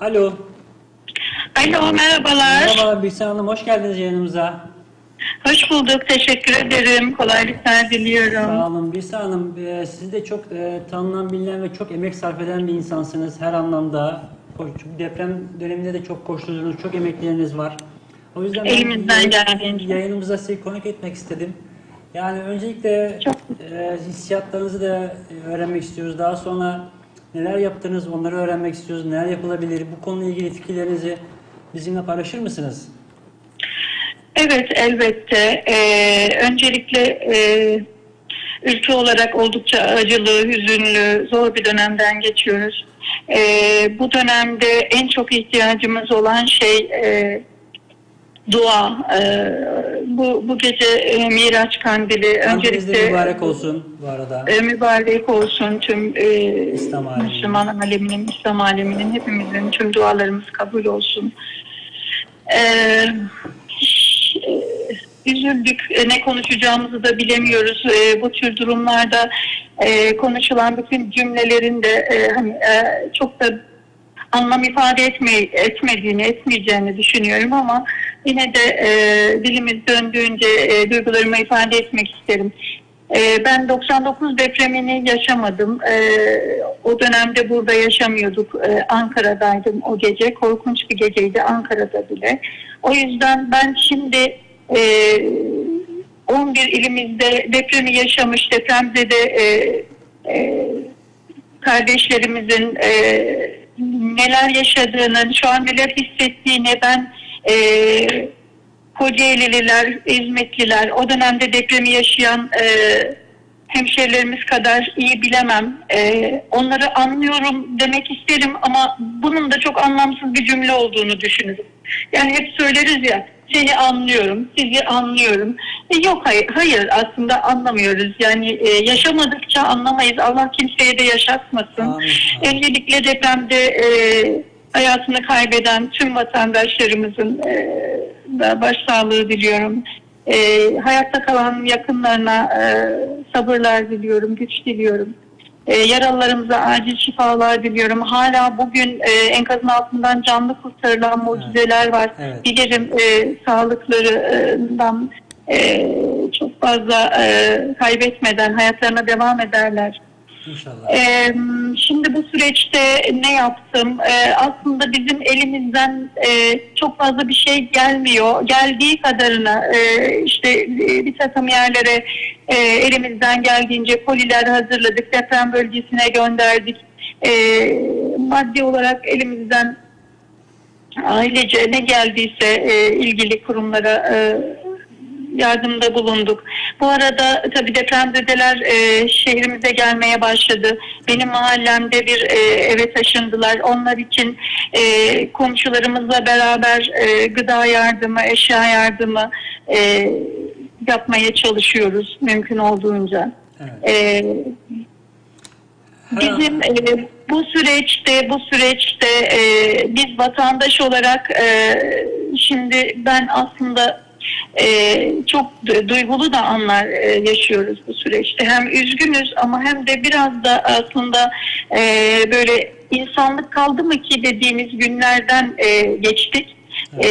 Alo. Alo merhabalar. Merhaba Bihsan Hanım, hoş geldiniz yayınımıza. Hoş bulduk. Teşekkür ederim. Kolaylıklar diliyorum. Sağ olun Bihsan Hanım. e, Siz de çok e, tanınan, bilinen ve çok emek sarf eden bir insansınız her anlamda. Deprem döneminde de çok koşturdunuz, çok emekleriniz var. O yüzden ben Elimizden geldiğince. yayınımıza sizi konuk etmek istedim. Yani öncelikle Çok- e, hissiyatlarınızı da e, öğrenmek istiyoruz. Daha sonra neler yaptınız onları öğrenmek istiyoruz. Neler yapılabilir? Bu konuyla ilgili fikirlerinizi bizimle paylaşır mısınız? Evet elbette. Ee, öncelikle e, ülke olarak oldukça acılı, hüzünlü, zor bir dönemden geçiyoruz. Ee, bu dönemde en çok ihtiyacımız olan şey e, dua. Ee, bu, bu gece e, Miraç Kandili. Öncelikle mübarek olsun bu arada. E, mübarek olsun tüm e, İslam aleminin. Müslüman aleminin, İslam aleminin hepimizin tüm dualarımız kabul olsun. E, e, üzüldük. E, ne konuşacağımızı da bilemiyoruz. E, bu tür durumlarda e, konuşulan bütün cümlelerin de e, hani e, çok da anlam ifade etme, etmediğini, etmeyeceğini düşünüyorum ama yine de e, dilimiz döndüğünce e, duygularımı ifade etmek isterim. E, ben 99 depremini yaşamadım. E, o dönemde burada yaşamıyorduk. E, Ankara'daydım o gece. Korkunç bir geceydi Ankara'da bile. O yüzden ben şimdi e, 11 ilimizde depremi yaşamış depremzede e, e, kardeşlerimizin e, neler yaşadığını, şu an neler hissettiğini ben e, Kocaeli'liler, İzmitliler, o dönemde depremi yaşayan e, hemşerilerimiz kadar iyi bilemem. E, onları anlıyorum demek isterim ama bunun da çok anlamsız bir cümle olduğunu düşünürüm. Yani hep söyleriz ya, seni anlıyorum, sizi anlıyorum. E, yok hayır, hayır aslında anlamıyoruz. Yani e, yaşamadıkça anlamayız. Allah kimseye de yaşatmasın. Amin. Öncelikle depremde e, hayatını kaybeden tüm vatandaşlarımızın e, da başsağlığı diliyorum. E, hayatta kalan yakınlarına e, sabırlar diliyorum, güç diliyorum. E, yaralılarımıza acil şifalar diliyorum. Hala bugün e, enkazın altından canlı kurtarılan mucizeler var. Evet. Bilirim e, sağlıklarından e, çok fazla e, kaybetmeden hayatlarına devam ederler. İnşallah. Ee, şimdi bu süreçte ne yaptım? Ee, aslında bizim elimizden e, çok fazla bir şey gelmiyor. Geldiği kadarına e, işte e, bir takım yerlere e, elimizden geldiğince koliler hazırladık. Deprem bölgesine gönderdik. E, maddi olarak elimizden ailece ne geldiyse e, ilgili kurumlara e, yardımda bulunduk. Bu arada tabii depremzedeler e, şehrimize gelmeye başladı. Benim mahallemde bir e, eve taşındılar. Onlar için e, komşularımızla beraber e, gıda yardımı, eşya yardımı e, yapmaya çalışıyoruz mümkün olduğunca. Evet. E, Bizim e, bu süreçte bu süreçte e, biz vatandaş olarak e, şimdi ben aslında e, çok du- duygulu da anlar e, yaşıyoruz bu süreçte. Hem üzgünüz ama hem de biraz da aslında e, böyle insanlık kaldı mı ki dediğimiz günlerden e, geçtik. E,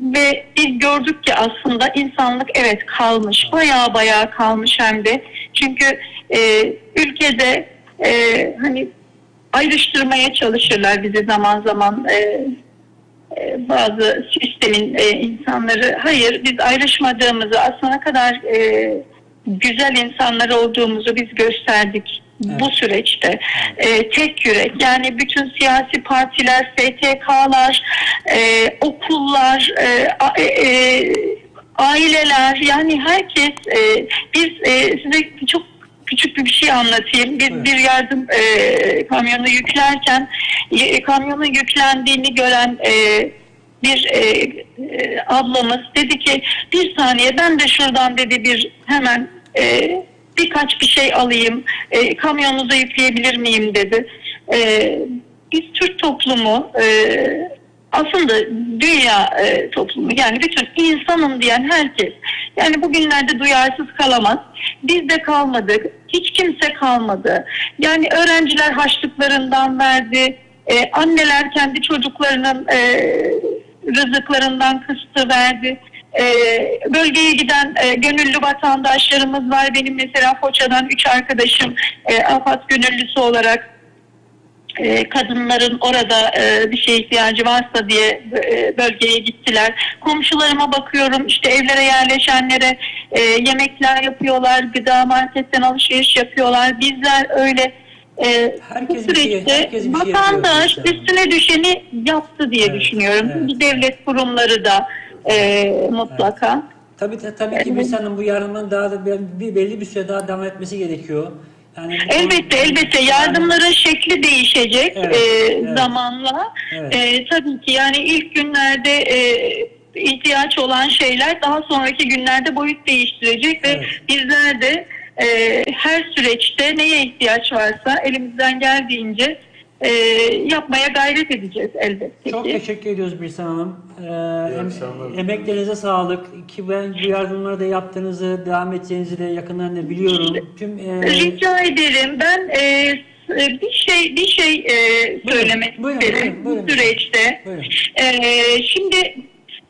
ve biz gördük ki aslında insanlık evet kalmış. Bayağı bayağı kalmış hem de. Çünkü e, ülkede e, hani ayrıştırmaya çalışırlar bizi zaman zaman e, bazı sistemin e, insanları hayır biz ayrışmadığımızı aslında kadar e, güzel insanlar olduğumuzu biz gösterdik Evet. bu süreçte E, tek yürek yani bütün siyasi partiler STK'lar e, okullar e, a- e, e, aileler yani herkes e, biz e, size çok küçük bir şey anlatayım. Biz Evet. bir yardım e, kamyonu yüklerken e, kamyonun yüklendiğini gören e, bir e, e, ablamız dedi ki bir saniye ben de şuradan dedi bir hemen e, birkaç bir şey alayım e, kamyonunuza yükleyebilir miyim dedi. E, biz Türk toplumu e, aslında dünya e, toplumu yani bütün insanım diyen herkes yani bugünlerde duyarsız kalamaz. Biz de kalmadık. Hiç kimse kalmadı. Yani öğrenciler harçlıklarından verdi. E, anneler kendi çocuklarının e, rızıklarından kıstı verdi. E, bölgeye giden e, gönüllü vatandaşlarımız var. Benim mesela Foça'dan üç arkadaşım e, AFAD gönüllüsü olarak e, kadınların orada e, bir şeye ihtiyacı varsa diye e, bölgeye gittiler. Komşularıma bakıyorum işte evlere yerleşenlere e, yemekler yapıyorlar, gıda marketten alışveriş yapıyorlar. Bizler öyle e, Herkes bu şey- süreçte şey vatandaş yapıyor üstüne düşeni yaptı diye Evet, düşünüyorum. evet. Devlet kurumları da e, mutlaka. Tabii ta- tabii ki bir insanın bu yardımın daha da bir belli bir süre daha devam etmesi gerekiyor. Yani Elbette elbette yardımların şekli değişecek Evet, e, evet. zamanla. Evet. E, tabii ki yani ilk günlerde e, ihtiyaç olan şeyler daha sonraki günlerde boyut değiştirecek ve Evet. bizler de e, her süreçte neye ihtiyaç varsa elimizden geldiğince e, yapmaya gayret edeceğiz elbette Çok ki. teşekkür ediyoruz Birsen Hanım. Ee, em- akşamlar. emeklerinize sağlık. Ki ben bu yardımları da yaptığınızı, devam edeceğinizi de yakından da biliyorum. Tüm e, Rica ederim. Ben e, s- bir şey bir şey e, Buyurun, söylemek buyurun, isterim buyurun, buyurun. bu süreçte. Buyurun. E, şimdi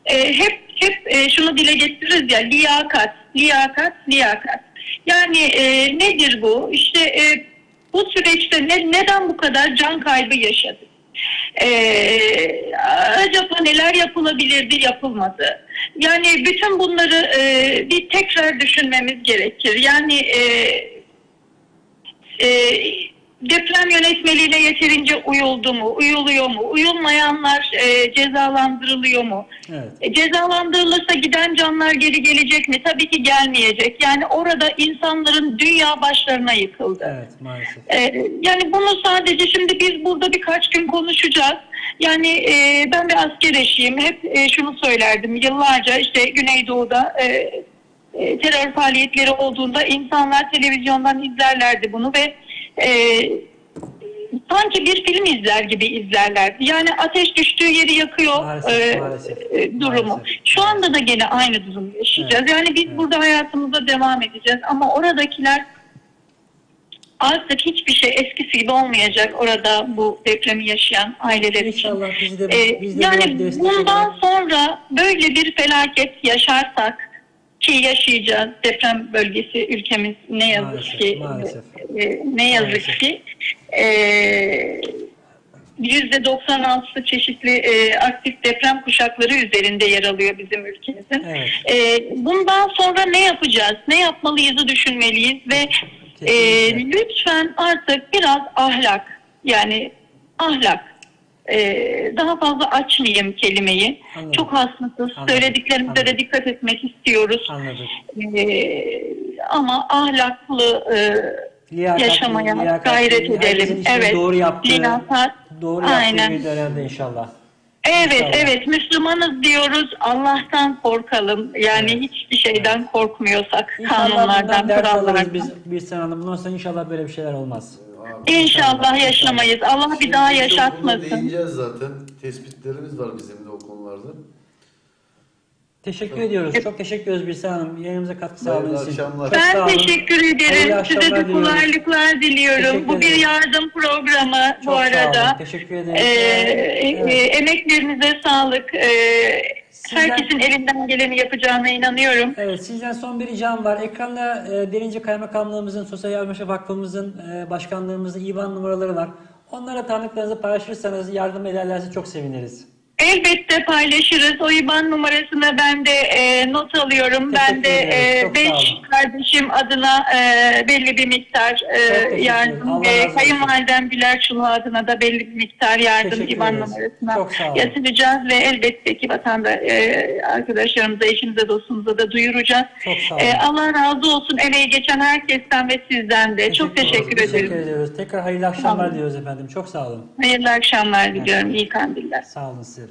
e, hep hep e, şunu dile getiririz ya liyakat, liyakat, liyakat. Yani e, nedir bu? İşte e, bu süreçte ne, neden bu kadar can kaybı yaşadık? Ee, acaba neler yapılabilirdi yapılmadı. Yani bütün bunları e, bir tekrar düşünmemiz gerekir. Yani e, e, deprem yönetmeliğine yeterince uyuldu mu, uyuluyor mu, uyulmayanlar e, cezalandırılıyor mu? evet. E, cezalandırılırsa giden canlar geri gelecek mi? Tabii ki gelmeyecek. Yani orada insanların dünya başlarına yıkıldı. Evet maalesef. Ee, yani bunu sadece şimdi biz burada birkaç gün konuşacağız. Yani e, ben bir asker eşiyim. Hep e, şunu söylerdim yıllarca işte Güneydoğu'da e, e, terör faaliyetleri olduğunda insanlar televizyondan izlerlerdi bunu ve e, sanki bir film izler gibi izlerlerdi. Yani ateş düştüğü yeri yakıyor Maalesef, e, maalesef, e, durumu. maalesef. Şu anda da gene aynı durumu yaşayacağız. Evet, Yani biz evet. burada hayatımıza devam edeceğiz ama oradakiler artık hiçbir şey eskisi gibi olmayacak orada bu depremi yaşayan aileler için. İnşallah biz de, Ee, biz de yani biraz destek bundan sonra böyle bir felaket yaşarsak ki yaşayacağız deprem bölgesi ülkemiz ne yazık Maalesef, ki maalesef. e, ne yazık Maalesef. ki e, %96'sı çeşitli e, aktif deprem kuşakları üzerinde yer alıyor bizim ülkemizin. Evet. E, bundan sonra ne yapacağız? Ne yapmalıyızı düşünmeliyiz ve e, lütfen artık biraz ahlak yani ahlak e, daha fazla açmayayım kelimeyi. Anladım. Çok hassasız. Anladım. Söylediklerimize de Anladım. dikkat etmek istiyoruz. Anladık. E, ama ahlaklı e, Liyakat, yaşamaya liyakat, gayret edelim. Evet. Doğru yaptığı, Liyakat. doğru yaptığı Aynen. bir dönemde inşallah. Evet İnşallah. evet Müslümanız diyoruz Allah'tan korkalım yani Evet. hiçbir şeyden korkmuyorsak İnşallah kanunlardan kurallardan. biz bir sene hanım. Bundan sonra inşallah böyle bir şeyler olmaz. İnşallah yaşamayız Allah bir daha yaşatmasın. Değineceğiz zaten. Tespitlerimiz var bizim de o konularda. Teşekkür ediyoruz. Çok teşekkür ediyoruz Birsen Hanım. Yayınımıza katkı sağladığınız için. akşamlar. Çok sağ Ben olun. teşekkür Hayırlı ederim. Size akşamlar de diliyoruz. kolaylıklar diliyorum. Bu bir ederim. yardım programı Çok bu sağ arada. olun. Teşekkür ederim. Ee, Evet. e, emeklerinize sağlık. Ee, Sizden- herkesin elinden geleni yapacağına inanıyorum. Evet, sizden son bir ricam var. Ekranda e, Derince Kaymakamlığımızın, Sosyal Yardımlaşma Vakfımızın, e, başkanlığımızın IBAN numaraları var. Onlara tanıklarınızı paylaşırsanız, yardım ederlerse çok seviniriz. Elbette paylaşırız. O IBAN numarasını ben de e, not alıyorum. Ben de Teşekkür ederiz. e, beş kardeşim adına e, belli bir miktar teşekkür e, yardım olsun. kayınvalidem Güler Çulhu adına da belli bir miktar yardım Teşekkür IBAN ederiz. numarasına yatıracağız ve elbette ki vatanda e, arkadaşlarımıza, eşimize, dostumuza da duyuracağız. E, Allah razı olsun emeği geçen herkesten ve sizden de. Çok teşekkür ediyoruz. ederim. Teşekkür ediyoruz. Tekrar hayırlı akşamlar Tamam. diliyoruz efendim. Çok sağ olun. Hayırlı akşamlar diliyorum. İyi kandiller. Sağ olun size.